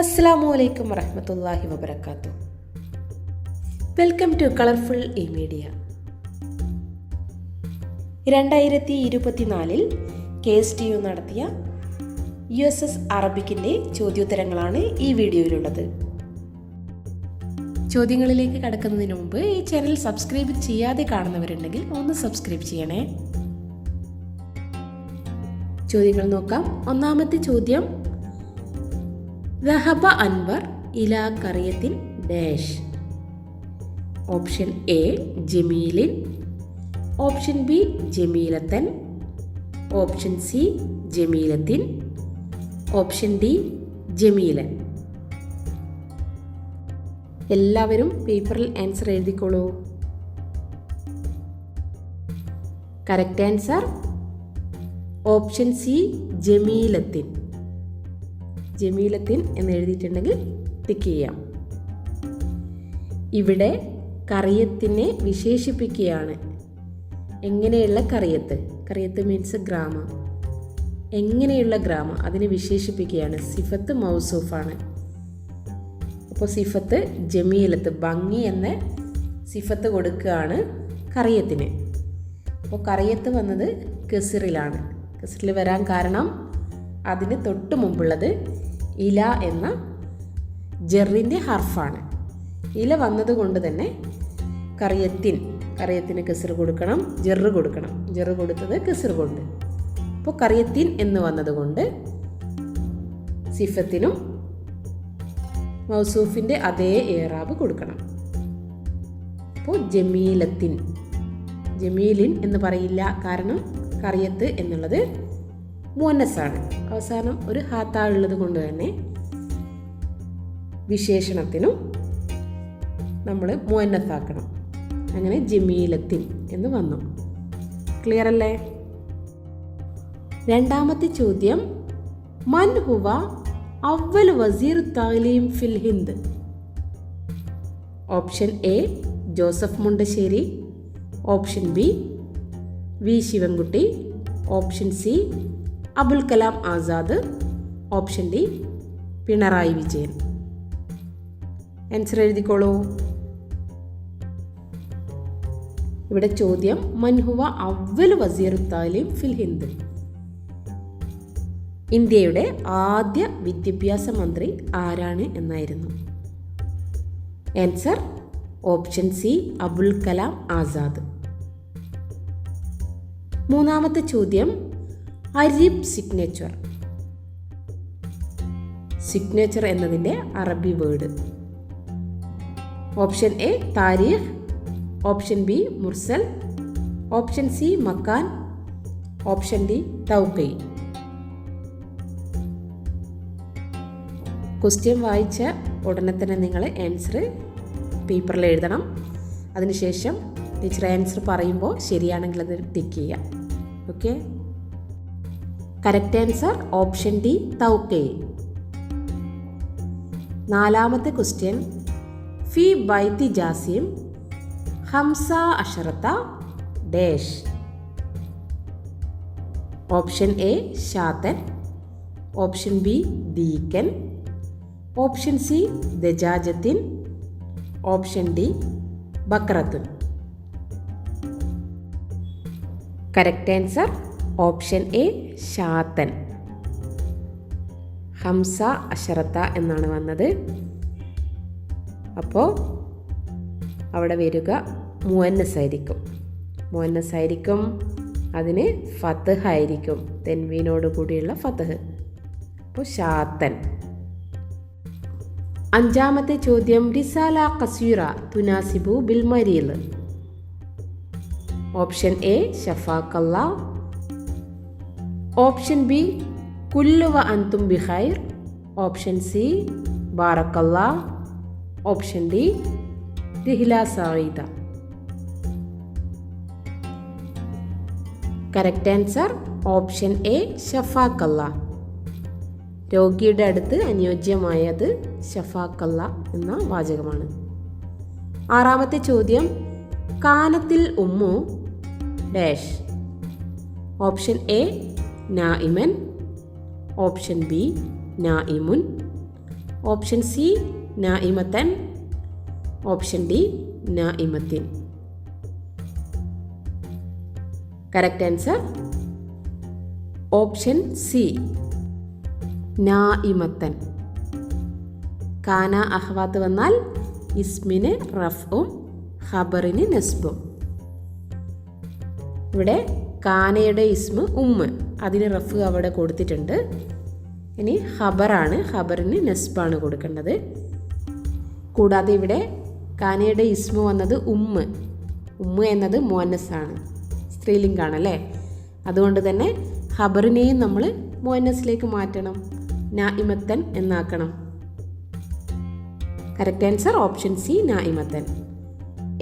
അസ്സാം വലൈക്കും വറഹമത്തല്ലാഹി വബർക്കാത്തു welcome to colourful E media. രണ്ടായിരത്തി ഇരുപത്തിനാലിൽ കെ എസ് ടി യു നടത്തിയ യു എസ് എസ് അറബിക്കിന്റെ ചോദ്യോത്തരങ്ങളാണ് ഈ വീഡിയോയിലുള്ളത്. ചോദ്യങ്ങളിലേക്ക് കടക്കുന്നതിന് മുമ്പ് ഈ ചാനൽ സബ്സ്ക്രൈബ് ചെയ്യാതെ കാണുന്നവരുണ്ടെങ്കിൽ ഒന്ന് സബ്സ്ക്രൈബ് ചെയ്യണേ. ചോദ്യങ്ങൾ നോക്കാം. ഒന്നാമത്തെ ചോദ്യം ദഹബ അൻവർ ഇല കറിയത്തിൻ ഡാഷ്. ഓപ്ഷൻ എ ജമീലിൻ. ഓപ്ഷൻ ബി ജമീലത്തൻ. ഓപ്ഷൻ സി ജമീലത്തിൻ. ഓപ്ഷൻ ഡി ജമീലൻ. എല്ലാവരും പേപ്പറിൽ answer എഴുതിക്കോളൂ. Correct answer? Option C ജമീലത്തിൻ. ജമീലത്തിൻ എന്ന് എഴുതിയിട്ടുണ്ടെങ്കിൽ ടിക്ക് ചെയ്യാം. ഇവിടെ കറിയത്തിനെ വിശേഷിപ്പിക്കുകയാണ്. എങ്ങനെയുള്ള കറിയത്ത്? കറിയത്ത് മീൻസ് ഗ്രാമ. എങ്ങനെയുള്ള ഗ്രാമ? അതിനെ വിശേഷിപ്പിക്കുകയാണ്. സിഫത്ത് മൗസൂഫാണ്. അപ്പോൾ സിഫത്ത് ജമീലത്ത് ഭംഗി എന്ന സിഫത്ത് കൊടുക്കുകയാണ് കറിയത്തിന്. അപ്പോൾ കറിയത്ത് വന്നത് കെസിറിലാണ് കെസിറിൽ വരാൻ കാരണം അതിന് തൊട്ട് മുമ്പുള്ളത് ഇല എന്ന ജെറിന്റെ ഹർഫാണ്. ഇല വന്നതുകൊണ്ട് തന്നെ കറിയത്തിൻ കറിയത്തിന് കെസർ കൊടുക്കണം ജെറ് കൊടുക്കണം. ജെറ് കൊടുത്തത് കെസർ കൊണ്ട്. അപ്പോൾ കറിയത്തിൻ എന്ന് വന്നതുകൊണ്ട് സിഫത്തിനും മൗസൂഫിന്റെ അതേ ഏറാബ് കൊടുക്കണം. അപ്പോൾ ജമീലത്തിൻ ജമീലിൻ എന്ന് പറയില്ല. കാരണം കറിയത്ത് എന്നുള്ളത് മുന്നസാണ് അവസാനം ഒരു ഹാത്ത ഉള്ളത് കൊണ്ട് തന്നെ വിശേഷണത്തിനും നമ്മൾ മുന്നത്താക്കണം അങ്ങനെ ജമീലത്തിൽ എന്ന് വന്നു. ക്ലിയർ അല്ലേ? രണ്ടാമത്തെ ചോദ്യം. മൻ ഹുവ അവൽ വസീർ താലീം ഫിൽ Hind? Option A Joseph Mundassery. Option B V Sivankutty. Option C Abul Kalam Azad option D Pinarayi Vijayan. Answer എഴുതിക്കോളൂ. ഇവിടെ ചോദ്യം മൻഹുവ അവൽ വസീർ താലിം ഫിൽ ഹിന്ദ്. ഇന്ത്യയുടെ ആദ്യ വിദ്യാഭ്യാസ മന്ത്രി ആരാണ് എന്നായിരുന്നു. Answer option C Abul Kalam Azad. മൂന്നാമത്തെ ചോദ്യം അരിബ് സിഗ്നേച്ചർ സിഗ്നേച്ചർ എന്നതിന്റെ അറബി വേർഡ് ഓപ്ഷൻ എ താരീഖ് ഓപ്ഷൻ ബി മുർസൽ. ഓപ്ഷൻ സി മക്കാൻ. ഓപ്ഷൻ ഡി തൗക്കൈ ക്വസ്റ്റ്യൻ വായിച്ച ഉടനെ തന്നെ നിങ്ങൾ ആൻസർ പേപ്പറിൽ എഴുതണം. അതിനുശേഷം ടീച്ചർ ആൻസർ പറയുമ്പോൾ ശരിയാണെങ്കിൽ അത് ടിക്ക് ചെയ്യാം okay correct answer option D തൗക്കെ. നാലാമത്തെ ക്വസ്റ്റ്യൻ. ഫി ബൈത്തി ജാസിം ഹംസ അഷറത്ത ഡേഷ്. ഓപ്ഷൻ എ ഷാത്തൻ ഓപ്ഷൻ ബി ദീക്കൻ. ഓപ്ഷൻ സി ദജാജത്തിൻ. ഓപ്ഷൻ ഡി ബക്രത്തുൻ. കറക്റ്റ് ആൻസർ ഓപ്ഷൻ എ ഷാത്തൻ ഹംസ അഷറത്ത എന്നാണ് വന്നത്. അപ്പോൾ അവിടെ വരിക മുവന്നസ് ആയിരിക്കും. മുവന്നസ് ആയിരിക്കും അതിന് ഫത്തഹ് ആയിരിക്കും തെൻവീനോട് കൂടിയുള്ള ഫത്തഹ് അപ്പോൾ ഷാത്തൻ അഞ്ചാമത്തെ ചോദ്യം റിസാല കസീറ തുനാസിബു ബിൽ മരീൽ ഓപ്ഷൻ എ ഷഫാക്കല്ല ഓപ്ഷൻ ബി കുല്ലുവ അന്തും ബിഹൈർ ഓപ്ഷൻ സി ബാറക്കല്ല ഓപ്ഷൻ ഡി ദിഹില സായിദ കറക്റ്റ് ആൻസർ ഓപ്ഷൻ എ ഷഫാക്കല്ല രോഗിയുടെ അടുത്ത് അനുയോജ്യമായത് ഷഫാക്കല്ല എന്ന വാചകമാണ്. ആറാമത്തെ ചോദ്യം കാനത്തിൽ ഉമ്മു ഡാഷ്. ഓപ്ഷൻ എ നായിമൻ ഓപ്ഷൻ ബി നായിമുൻ ഓപ്ഷൻ സി നായിമത്തൻ ഓപ്ഷൻ ഡി നായിമത്തിൻ കറക്റ്റ് ആൻസർ? ഓപ്ഷൻ സി നായിമത്തൻ കാന അഹ്വാത്ത് വന്നാൽ ഇസ്മിന് റഫും ഖബറിന് നസ്ബും. ഇവിടെ കാനയുടെ ഇസ്മ് ഉമ്മ്. അതിന് റഫ് അവിടെ കൊടുത്തിട്ടുണ്ട്. ഇനി ഹബറാണ് ഹബറിന് നെസ്ബാണ് കൊടുക്കേണ്ടത്. കൂടാതെ ഇവിടെ കാനയുടെ ഇസ്മ വന്നത് ഉമ്മ്. ഉമ്മ എന്നത് മോനസാണ് സ്ത്രീലിംഗാണ് അല്ലേ അതുകൊണ്ട് തന്നെ ഹബറിനെയും നമ്മൾ മോനസിലേക്ക് മാറ്റണം. നായിമത്തൻ എന്നാക്കണം. കറക്റ്റ് ആൻസർ ഓപ്ഷൻ സി നായിമത്തൻ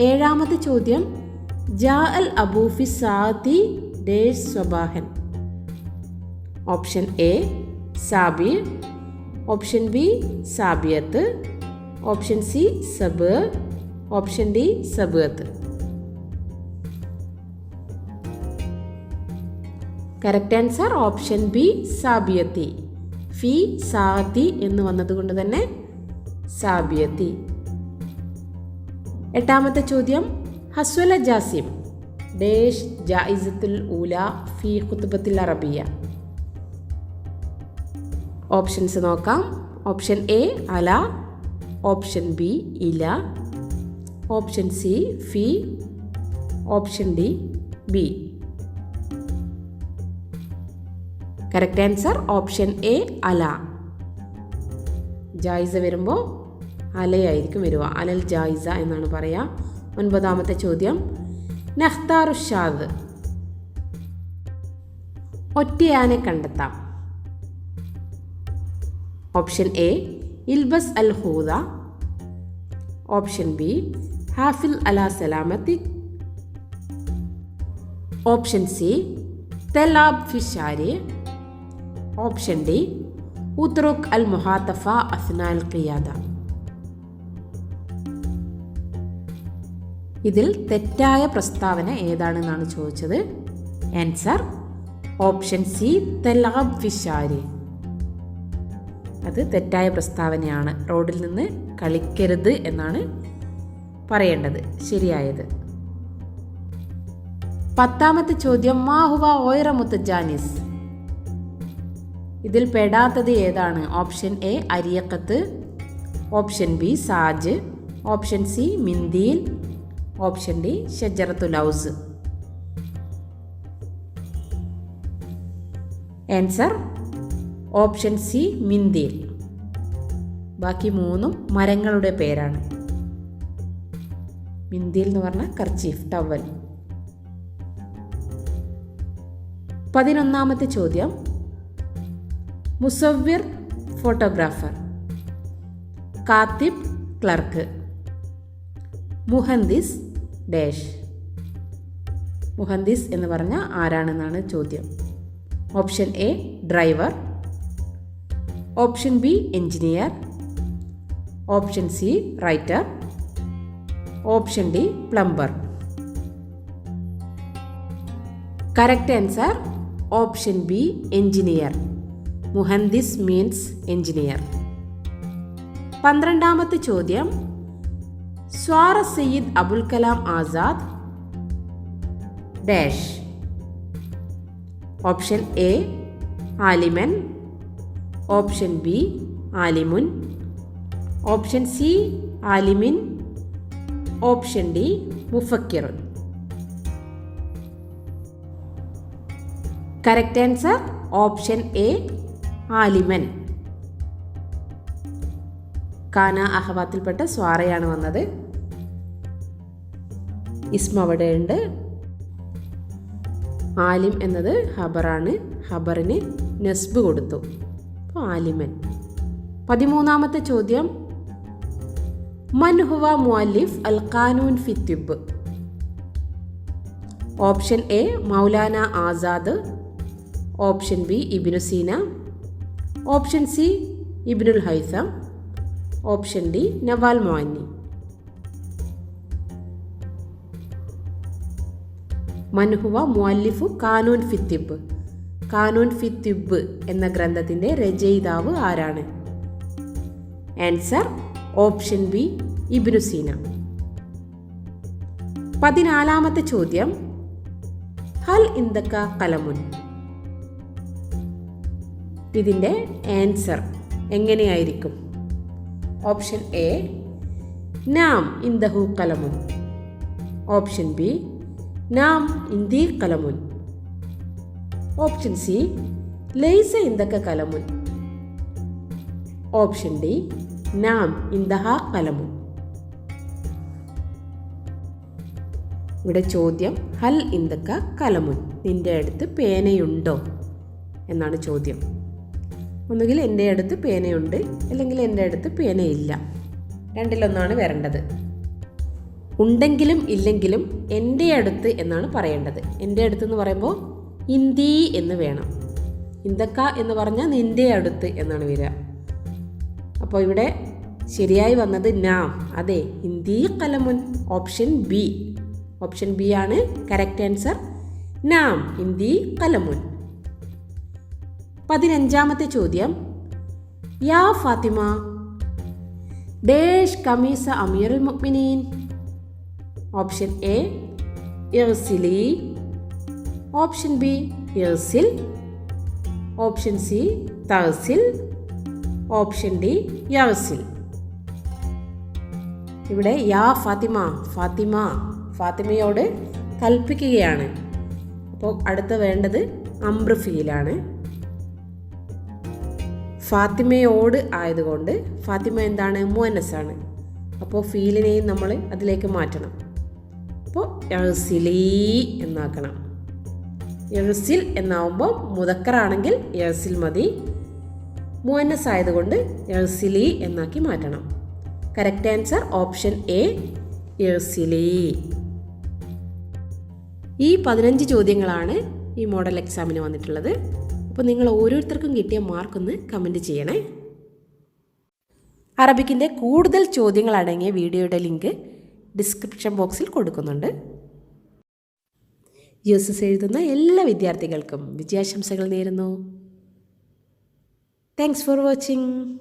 ഏഴാമത്തെ ചോദ്യം ജാ അൽ അബൂഫി സാദി ഡേഷ് സ്വബാഹൻ. ഓപ്ഷൻ എ സാബിർ. ഓപ്ഷൻ ബി സാബിയത്ത്. ഓപ്ഷൻ സി സബ്. ഓപ്ഷൻ ഡി സബത്ത് കറക്റ്റ് ആൻസർ ഓപ്ഷൻ ബി സാബിയത്തി. ഫി സാത്തി എന്ന് വന്നതുകൊണ്ട് തന്നെ സാബിയത്തി. എട്ടാമത്തെ ചോദ്യം ഹസ്വല ജാസിം. ഡേഷ് ജായിസത്തുൽ ഊല ഫി ഖുത്തുബത്തിൽ അറബിയ. ഓപ്ഷൻസ് നോക്കാം. ഓപ്ഷൻ എ അല. ഓപ്ഷൻ ബി ഇല. ഓപ്ഷൻ സി ഫി. Option D B. Correct answer option A അല. ജായിസ വരുമ്പോൾ അലയായിരിക്കും വരിക അലൽ ജായിസ എന്നാണ് പറയുക ഒൻപതാമത്തെ ചോദ്യം. നഖ്താറുഷാദ് ഒറ്റയാനെ കണ്ടെത്താം. ഓപ്ഷൻ എ ഇൽബസ് അൽ ഹൂദ ഓപ്ഷൻ ബി ഹാഫിൽ അല സലാമത്തി. ഓപ്ഷൻ സി തെലാബ് ഫിഷാരി. ഓപ്ഷൻ ഡി ഉത്രുക് അൽ മുഹാത്തഫ അസ്നാൽ ഖിയാദ. ഇതിൽ തെറ്റായ പ്രസ്താവന ഏതാണെന്നാണ് ചോദിച്ചത്? ആൻസർ ഓപ്ഷൻ സി തെലാബ് ഫിഷാരി അത് തെറ്റായ പ്രസ്താവനയാണ്. റോഡിൽ നിന്ന് കളിക്കരുത് എന്നാണ് പറയേണ്ടത്. ശരിയായത്. പത്താമത്തെ ചോദ്യം മാഹുവ ഓയറമുത്ത് ജാനിസ്. ഇതിൽ പെടാത്തത് ഏതാണ്? ഓപ്ഷൻ എ അരിയക്കത്ത്. ഓപ്ഷൻ ബി സാജ്. ഓപ്ഷൻ സി മിന്തിയിൽ. ഓപ്ഷൻ ഡി ഷജറത്തു ലൗസ്. ആൻസർ ഓപ്ഷൻ സി മിന്തിൽ ബാക്കി മൂന്നും മരങ്ങളുടെ പേരാണ്. മിന്തിൽ എന്ന് പറഞ്ഞാൽ കർച്ചീഫ് ടവൽ. പതിനൊന്നാമത്തെ ചോദ്യം. മുസവ്വിർ ഫോട്ടോഗ്രാഫർ. കാത്തിബ് ക്ലർക്ക്. മുഹന്ദിസ് ഡാഷ്. മുഹന്ദിസ് എന്ന് പറഞ്ഞാൽ ആരാണെന്നാണ് ചോദ്യം. Option A driver. Option B engineer option C writer. Option D plumber. Correct answer option B engineer മുഹന്ദിസ് means engineer പന്ത്രണ്ടാമത്തെ ചോദ്യം സ്വാറ Syed Abul Kalam Azad dash. Option A ആലിമൻ. Option B ആലിമുൻ. ഓപ്ഷൻ സി ആലിമിൻ. Option D മുഫക്കിർ correct answer option A ആലിമൻ. കാന അഹവാത്തിൽപ്പെട്ട സ്വാറയാണ് വന്നത്. ഇസ്മ അവിടെയുണ്ട്. ആലിം എന്നത് ഹബറാണ്. ഹബറിന് നസ്ബ് കൊടുത്തു. അപ്പോൾ ആലിമൻ. പതിമൂന്നാമത്തെ ചോദ്യം. മൻഹുവ മുഅല്ലിഫ് അൽ ഖാനൂൻ ഫിത്യുബ് option A Maulana Azad. Option B Ibinu Seena. Option C ഇബിനുൽ ഹൈസം. ഓപ്ഷൻ ഡി നവാൽ മോഹന്നി മൻഹുവ മുഅല്ലിഫു കാനൂൻ ഫിത്തിബ് കാനൂൻ ഫിത്തിബ് എന്ന ഗ്രന്ഥത്തിന്റെ രചയിതാവ് ആരാണ്? Answer option B Ibnu Seena. പതിനാലാമത്തെ ചോദ്യം. ഹൽ ഇന്ദക്ക കലമുൻ. ഇതിന്റെ ആൻസർ എങ്ങനെയായിരിക്കും? ഓപ്ഷൻ എ നാം ഇന്ദഹു കലമുൻ. ഓപ്ഷൻ ബി നാം ഇന്ത്യ കലമുൻ. ഓപ്ഷൻ സി ലൈസ ഇന്ദക്ക കലമുൻ. ഓപ്ഷൻ ഡി നാം ഇന്ദഹ കലമുൻ. ഇവിടെ ചോദ്യം ഹൽ ഇന്ദക്ക കലമുൻ. നിന്റെ അടുത്ത് പേനയുണ്ടോ? എന്നാണ് ചോദ്യം. ഒന്നുകിൽ എന്റെ അടുത്ത് പേനയുണ്ട് അല്ലെങ്കിൽ എന്റെ അടുത്ത് പേനയില്ല. രണ്ടിലൊന്നാണ് വരേണ്ടത്. ഉണ്ടെങ്കിലും ഇല്ലെങ്കിലും എന്റെ അടുത്ത് എന്നാണ് പറയേണ്ടത്. എന്റെ അടുത്ത് എന്ന് പറയുമ്പോൾ ഇന്തി എന്ന് വേണം. ഇന്ദക്ക എന്ന് പറഞ്ഞാൽ നിന്റെ അടുത്ത് എന്നാണ് വരിക. അപ്പോൾ ഇവിടെ ശരിയായി വന്നത് നാം. അതെ ഹിന്ദി കലമുൻ ഓപ്ഷൻ ബി. ഓപ്ഷൻ ബി ആണ് കറക്റ്റ് ആൻസർ. നാം ഹിന്ദി കലമുൻ. പതിനഞ്ചാമത്തെ ചോദ്യം. യാ ഫാത്തിമ ദേഷ് കമീസ അമീറുൽ മുഅ്മിനീൻ. ഓപ്ഷൻ എ ഇറസിലി ഓപ്ഷൻ ബി ഇറസിൽ ഓപ്ഷൻ സി തഹസിൽ ഓപ്ഷൻ ഡി യറസിൽ ഇവിടെ യാ ഫാത്തിമ ഫാത്തിമ ഫാത്തിമയോട് കൽപ്പിക്കുകയാണ്. അപ്പോൾ അടുത്ത വേണ്ടത് അമ്രഫിയിലാണ് ഫാത്തിമയോട് ആയതുകൊണ്ട് ഫാത്തിമ എന്താണ്? മുഅനസാണ് അപ്പോൾ ഫീലിനെയും നമ്മൾ അതിലേക്ക് മാറ്റണം. അപ്പോൾ എഴുസിലി എന്നാക്കണം. എഴുസിൽ എന്നാവുമ്പോൾ മുതക്കറാണെങ്കിൽ എഴുസിൽ മതി. മൂന്നസ് ആയതുകൊണ്ട് എഴുസിലി എന്നാക്കി മാറ്റണം. കറക്റ്റ് ആൻസർ ഓപ്ഷൻ എ എഴുസിലി. ഈ പതിനഞ്ച് ചോദ്യങ്ങളാണ് ഈ മോഡൽ എക്സാമിന് വന്നിട്ടുള്ളത്. അപ്പോൾ നിങ്ങൾ ഓരോരുത്തർക്കും കിട്ടിയ മാർക്കൊന്ന് കമന്റ് ചെയ്യണേ. അറബിക്കിന്റെ കൂടുതൽ ചോദ്യങ്ങൾ അടങ്ങിയ വീഡിയോയുടെ ലിങ്ക് ഡിസ്ക്രിപ്ഷൻ ബോക്സിൽ കൊടുക്കുന്നുണ്ട്. യു എസ് എസ് എഴുതുന്ന എല്ലാ വിദ്യാർത്ഥികൾക്കും വിജയാശംസകൾ നേരുന്നു. Thanks for watching